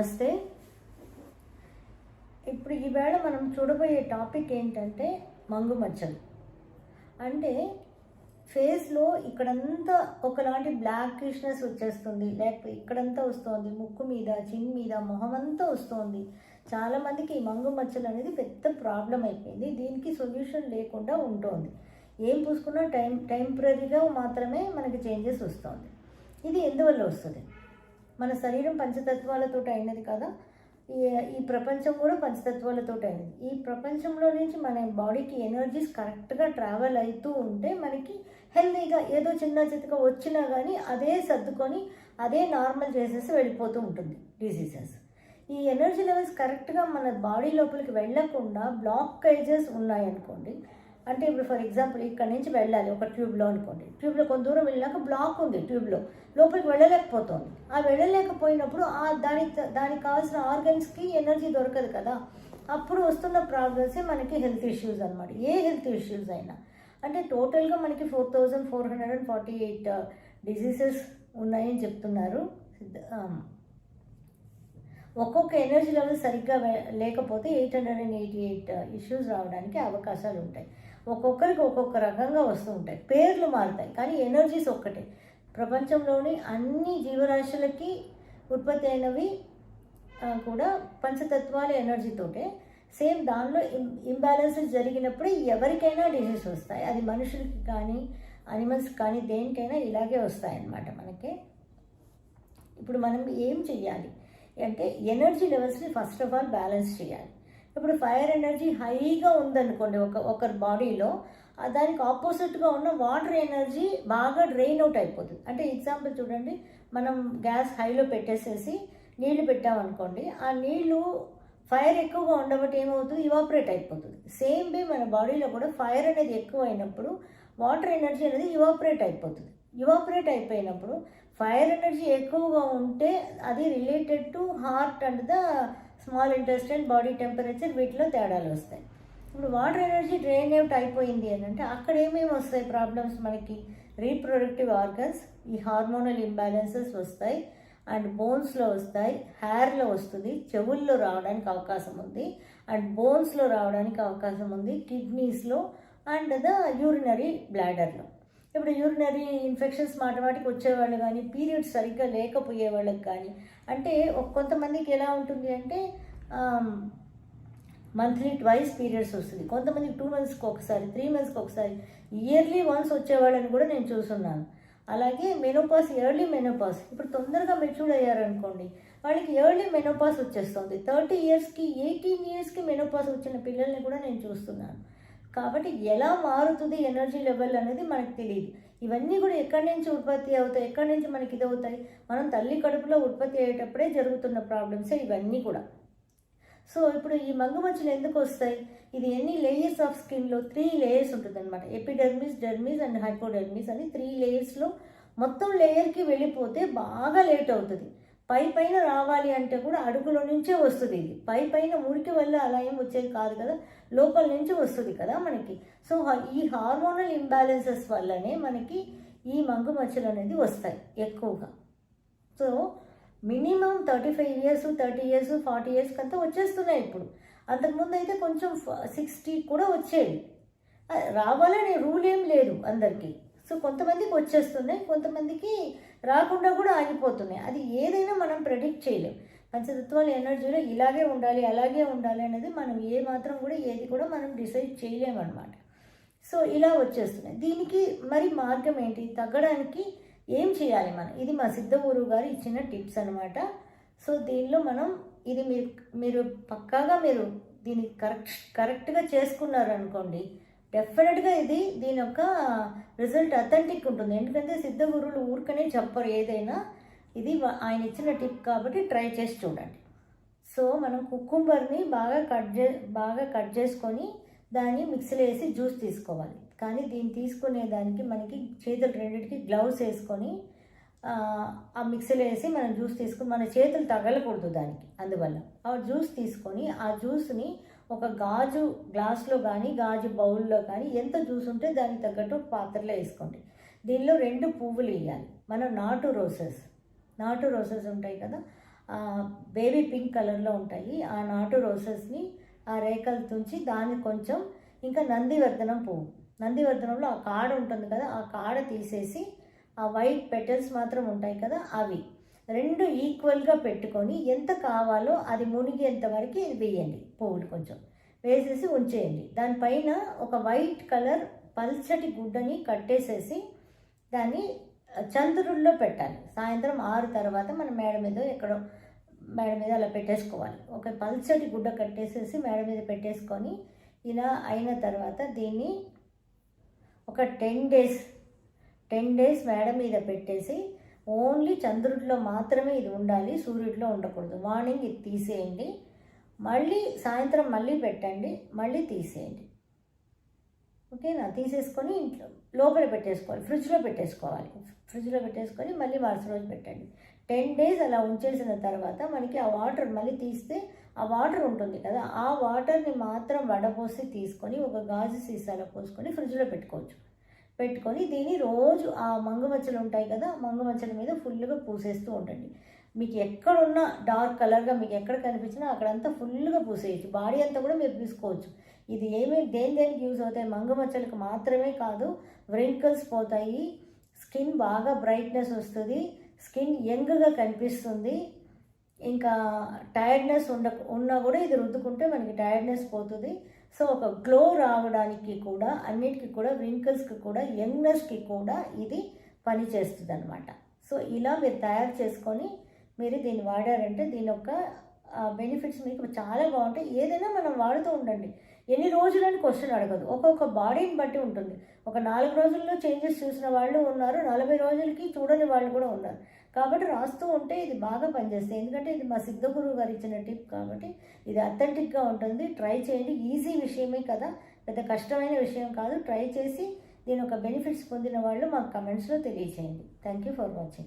నమస్తే ఇప్పుడు ఈవేళ మనం చూడబోయే టాపిక్ ఏంటంటే మంగు మచ్చలు. అంటే ఫేస్లో ఇక్కడంతా ఒకలాంటి బ్లాక్ క్రిష్నెస్ వచ్చేస్తుంది. లేకపోతే ఇక్కడంతా వస్తుంది. ముక్కు మీద చిన్ మీద మొహం అంతా వస్తుంది. చాలామందికి ఈ మంగు మచ్చలు అనేది పెద్ద ప్రాబ్లం అయిపోయింది. దీనికి సొల్యూషన్ లేకుండా ఉంటుంది. ఏం పూసుకున్నా టైం టెంపరీగా మాత్రమే మనకి చేంజెస్ వస్తుంది. ఇది ఎందువల్ల వస్తుంది? మన శరీరం పంచతత్వాలతో అయినది కదా. ఈ ఈ ప్రపంచం కూడా పంచతత్వాలతో అయినది. ఈ ప్రపంచంలో నుంచి మన బాడీకి ఎనర్జీస్ కరెక్ట్గా ట్రావెల్ అవుతూ ఉంటే మనకి హెల్తీగా ఏదో చిన్న చితక వచ్చినా కానీ అదే సర్దుకొని అదే నార్మల్ చేసేసి వెళ్ళిపోతూ ఉంటుంది డిసీజెస్ ఈ ఎనర్జీ లెవెల్స్ కరెక్ట్గా మన బాడీ లోపలికి వెళ్ళకుండా బ్లాకేజెస్ ఉన్నాయనుకోండి అంటే ఇప్పుడు ఫర్ ఎగ్జాంపుల్ ఇక్కడ నుంచి వెళ్ళాలి ఒక ట్యూబ్లో అనుకోండి. ట్యూబ్లో కొంత దూరం వెళ్ళినాక బ్లాక్ ఉంది ట్యూబ్లో లోపలికి వెళ్ళలేకపోతుంది. ఆ వెళ్ళలేకపోయినప్పుడు ఆ దాని దానికి కావాల్సిన ఆర్గన్స్కి ఎనర్జీ దొరకదు కదా. అప్పుడు వస్తున్న ప్రాబ్లమ్సే మనకి హెల్త్ ఇష్యూస్ అనమాట ఏ హెల్త్ ఇష్యూస్ అయినా. అంటే టోటల్గా మనకి four thousand four hundred and forty eight diseases ఉన్నాయని చెప్తున్నారు. Um, ఒక్కొక్క ఎనర్జీ లెవెల్ సరిగ్గా లేకపోతే eight hundred and eighty eight issues రావడానికి అవకాశాలు ఉంటాయి. ఒక్కొక్కరికి ఒక్కొక్క రకంగా వస్తూ ఉంటాయి. పేర్లు మారుతాయి కానీ ఎనర్జీస్ ఒక్కటే. ప్రపంచంలోని అన్ని జీవరాశులకి ఉత్పత్తి అయినవి కూడా పంచతత్వాల ఎనర్జీతోటే సేమ్ దానిలో ఇం ఇంబ్యాలెన్సెస్ జరిగినప్పుడు ఎవరికైనా డిసీజ్ వస్తాయి. అది మనుషులకి కానీ అనిమల్స్ కానీ దేనికైనా ఇలాగే వస్తాయి అన్నమాట మనకి. ఇప్పుడు మనం ఏం చెయ్యాలి అంటే ఎనర్జీ లెవెల్స్ని ఫస్ట్ ఆఫ్ ఆల్ బ్యాలెన్స్ చేయాలి. ఇప్పుడు ఫైర్ ఎనర్జీ హైగా ఉందనుకోండి ఒక ఒకరి బాడీలో దానికి ఆపోజిట్గా ఉన్న వాటర్ ఎనర్జీ బాగా డ్రైన్ అవుట్ అయిపోతుంది. అంటే ఎగ్జాంపుల్ చూడండి మనం గ్యాస్ హైలో పెట్టేసేసి నీళ్ళు పెట్టామనుకోండి ఆ నీళ్ళు ఫైర్ ఎక్కువగా ఉండబట్టి ఏమవుతుంది ఇవాపరేట్ అయిపోతుంది. సేమ్ వే మన బాడీలో కూడా ఫైర్ అనేది ఎక్కువ అయినప్పుడు వాటర్ ఎనర్జీ అనేది ఇవాపరేట్ అయిపోతుంది. ఇవాపరేట్ అయిపోయినప్పుడు ఫైర్ ఎనర్జీ ఎక్కువగా ఉంటే అది related to heart and the small intestine body temperature వీటిలో తేడాలు వస్తాయి. ఇప్పుడు వాటర్ ఎనర్జీ డ్రైన్ అవుట్ అయిపోయింది అని అంటే అక్కడ ఏమేమి వస్తాయి ప్రాబ్లమ్స్ మనకి? రీప్రొడక్టివ్ ఆర్గన్స్ ఈ హార్మోనల్ ఇంబ్యాలెన్సెస్ వస్తాయి. అండ్ బోన్స్లో వస్తాయి. హెయిర్లో వస్తుంది. చెవుల్లో రావడానికి అవకాశం ఉంది. అండ్ బోన్స్లో రావడానికి అవకాశం ఉంది. కిడ్నీస్లో అండ్ ద యూరినరీ బ్లాడర్లో ఇప్పుడు యూరినరీ ఇన్ఫెక్షన్స్ మాట వాటికి వచ్చేవాళ్ళు కానీ పీరియడ్స్ సరిగ్గా లేకపోయే వాళ్ళకి కానీ అంటే కొంతమందికి ఎలా ఉంటుంది అంటే మంత్లీ ట్వైస్ పీరియడ్స్ వస్తుంది. కొంతమందికి టూ మంత్స్కి ఒకసారి త్రీ మంత్స్కి ఒకసారి ఇయర్లీ వన్స్ వచ్చేవాళ్ళని కూడా నేను చూస్తున్నాను. అలాగే మెనోపాస్ ఎర్లీ మెనోపాస్ ఇప్పుడు తొందరగా మెచ్యూర్డ్ అయ్యారనుకోండి వాళ్ళకి ఎర్లీ మెనోపాస్ వచ్చేస్తుంది. థర్టీ ఇయర్స్కి ఎయిటీన్ ఇయర్స్కి మెనోపాస్ వచ్చిన పిల్లల్ని కూడా నేను చూస్తున్నాను. కాబట్టి ఎలా మారుతుంది ఎనర్జీ లెవెల్ అనేది మనకు తెలియదు ఇవన్నీ కూడా ఎక్కడి నుంచి ఉత్పత్తి అవుతాయి ఎక్కడి నుంచి మనకి ఇది అవుతాయి మనం తల్లి కడుపులో ఉత్పత్తి అయ్యేటప్పుడే జరుగుతున్న ప్రాబ్లమ్స్ ఇవన్నీ కూడా. సో ఇప్పుడు ఈ మంగుమచ్చలు ఎందుకు వస్తాయి? ఇది ఎన్ని లేయర్స్ ఆఫ్ స్కిన్లో త్రీ లేయర్స్ ఉంటుంది అనమాట ఎపిడెర్మిస్ డెర్మిస్ అండ్ హైపోడెర్మిస్ అని త్రీ లేయర్స్లో మొత్తం లేయర్కి వెళ్ళిపోతే బాగా లేట్ అవుతుంది. పై పైన రావాలి అంటే కూడా అడుగులో నుంచే వస్తుంది ఇది. పై పైన మురికి వల్ల అలా ఏం వచ్చేది కాదు కదా? లోపల నుంచి వస్తుంది కదా మనకి. సో హ- ఈ హార్మోనల్ ఇంబ్యాలెన్సెస్ వల్లనే మనకి ఈ మంగు మచ్చలు అనేది వస్తాయి ఎక్కువగా. So minimum thirty five years thirty years forty years కంతా వచ్చేస్తున్నాయి ఇప్పుడు. అంతకుముందు అయితే కొంచెం సిక్స్టీ కూడా వచ్చేది రావాలనే రూల్ ఏం లేదు అందరికీ. సో కొంతమందికి వచ్చేస్తున్నాయి కొంతమందికి రాకుండా కూడా ఆగిపోతున్నాయి. అది ఏదైనా మనం ప్రెడిక్ట్ చేయలేం. పంచతత్వాలు ఎనర్జీలో ఇలాగే ఉండాలి అలాగే ఉండాలి అనేది మనం ఏ మాత్రం కూడా ఏది కూడా మనం డిసైడ్ చేయలేమన్నమాట. సో ఇలా వచ్చేస్తున్నాయి. దీనికి మరి మార్గం ఏంటి? తగ్గడానికి ఏం చేయాలి మనం? ఇది మా సిద్ధగురువు గారు ఇచ్చిన టిప్స్ అనమాట సో దీనిలో మనం ఇది మీరు మీరు పక్కాగా మీరు దీన్ని కరెక్ట్ కరెక్ట్గా చేసుకున్నారు అనుకోండి డెఫినెట్గా ఇది దీని యొక్క రిజల్ట్ అథెంటిక్ ఉంటుంది. ఎందుకంటే సిద్ధ గురువులు ఊరికనే చెప్పరు ఏదైనా. ఇది ఆయన ఇచ్చిన టిప్ కాబట్టి ట్రై చేసి చూడండి. సో మనం కుక్కుంబర్ని బాగా కట్ చే బాగా కట్ చేసుకొని దాన్ని మిక్సీలో వేసి జ్యూస్ తీసుకోవాలి. కానీ దీన్ని తీసుకునే దానికి మనకి చేతులు రెండింటికి గ్లౌస్ వేసుకొని ఆ, ఆ మిక్సీలో వేసి మనం జ్యూస్ తీసుకుని మన చేతులు తగలకూడదు దానికి అందువల్ల. ఆ జ్యూస్ తీసుకొని ఆ జ్యూస్ని ఒక గాజు గ్లాస్లో కానీ గాజు బౌల్లో కానీ ఎంత జ్యూస్ ఉంటే దానికి తగ్గట్టు పాత్రలో వేసుకోండి. దీనిలో రెండు పువ్వులు వేయాలి. మనం నాటు రోసెస్ నాటు రోసెస్ ఉంటాయి కదా బేబీ పింక్ కలర్లో ఉంటాయి. ఆ నాటు రోసెస్ని ఆ రేఖలు తుంచి దాన్ని కొంచెం ఇంకా నందివర్ధనం పువ్వు. నందివర్ధనంలో ఆ కాడ ఉంటుంది కదా ఆ కాడ తీసేసి ఆ వైట్ పెటల్స్ మాత్రం ఉంటాయి కదా అవి. రెండు ఈక్వల్గా పెట్టుకొని ఎంత కావాలో అది మునిగేంత వరకు ఇది వేయండి. పువ్వులు కొంచెం. వేసేసి ఉంచేయండి. దానిపైన ఒక వైట్ కలర్ పల్చటి గుడ్డని కట్టేసేసి దాన్ని చంద్రుల్లో పెట్టాలి. సాయంత్రం ఆరు తర్వాత మన మేడ మీద ఎక్కడో మేడ మీద అలా పెట్టేసుకోవాలి. ఒక పల్చటి గుడ్డ కట్టేసేసి మేడ మీద పెట్టేసుకొని ఇలా అయిన తర్వాత దీన్ని ఒక టెన్ డేస్ టెన్ డేస్ మేడ మీద పెట్టేసి ఓన్లీ చంద్రుడిలో మాత్రమే ఇది ఉండాలి సూర్యుడిలో ఉండకూడదు. మార్నింగ్ ఇది తీసేయండి. మళ్ళీ సాయంత్రం మళ్ళీ పెట్టండి మళ్ళీ తీసేయండి. ఓకేనా తీసేసుకొని ఇంట్లో లోపల పెట్టేసుకోవాలి ఫ్రిడ్జ్లో పెట్టేసుకోవాలి. ఫ్రిడ్జ్లో పెట్టేసుకొని మళ్ళీ మరుసటి రోజు పెట్టండి. టెన్ డేస్ అలా ఉంచేసిన తర్వాత మనకి ఆ వాటర్ మళ్ళీ తీస్తే ఆ వాటర్ ఉంటుంది కదా ఆ వాటర్ని మాత్రం వడపోసి తీసుకొని ఒక గాజు సీసాలో పోసుకొని ఫ్రిడ్జ్లో పెట్టుకోవచ్చు. పెట్టుకొని దీన్ని రోజు ఆ మంగు మచ్చలు ఉంటాయి కదా మంగు మచ్చల మీద ఫుల్గా పూసేస్తూ ఉండండి. మీకు ఎక్కడున్నా డార్క్ కలర్గా మీకు ఎక్కడ కనిపించినా అక్కడంతా ఫుల్గా పూసేయచ్చు. బాడీ అంతా కూడా మీరు తీసుకోవచ్చు ఇది ఏమి దేని దేనికి యూజ్ అవుతాయి? మంగు మచ్చలకు మాత్రమే కాదు వ్రింకిల్స్ పోతాయి స్కిన్ బాగా బ్రైట్నెస్ వస్తుంది స్కిన్ యంగ్గా కనిపిస్తుంది. ఇంకా టైర్డ్నెస్ ఉండ ఉన్నా కూడా ఇది రుద్దుకుంటే మనకి టైర్డ్నెస్ పోతుంది. సో ఒక గ్లో రావడానికి కూడా అన్నిటికీ కూడా వ్రింకిల్స్కి కూడా యంగ్నెస్కి కూడా ఇది పనిచేస్తుంది అనమాట సో ఇలా మీరు తయారు చేసుకొని మీరు దీన్ని వాడారంటే దీని యొక్క బెనిఫిట్స్ మీకు చాలా బాగుంటాయి. ఏదైనా మనం వాడుతూ ఉండండి. ఎన్ని రోజులని క్వశ్చన్ అడగదు. ఒక్కొక్క బాడీని బట్టి ఉంటుంది. ఒక నాలుగు రోజుల్లో చేంజెస్ చూసిన వాళ్ళు ఉన్నారు. నలభై రోజులకి చూడని వాళ్ళు కూడా ఉన్నారు. కాబట్టి రాస్తూ ఉంటే ఇది బాగా పనిచేస్తుంది ఎందుకంటే ఇది మా సిద్ధగురువు గారు ఇచ్చిన టిప్ కాబట్టి ఇది అథెంటిక్గా ఉంటుంది. ట్రై చేయండి. ఈజీ విషయమే కదా. పెద్ద కష్టమైన విషయం కాదు. ట్రై చేసి దీని ఒక బెనిఫిట్స్ పొందిన వాళ్ళు మాకు కమెంట్స్లో తెలియచేయండి థ్యాంక్ యూ ఫర్ వాచింగ్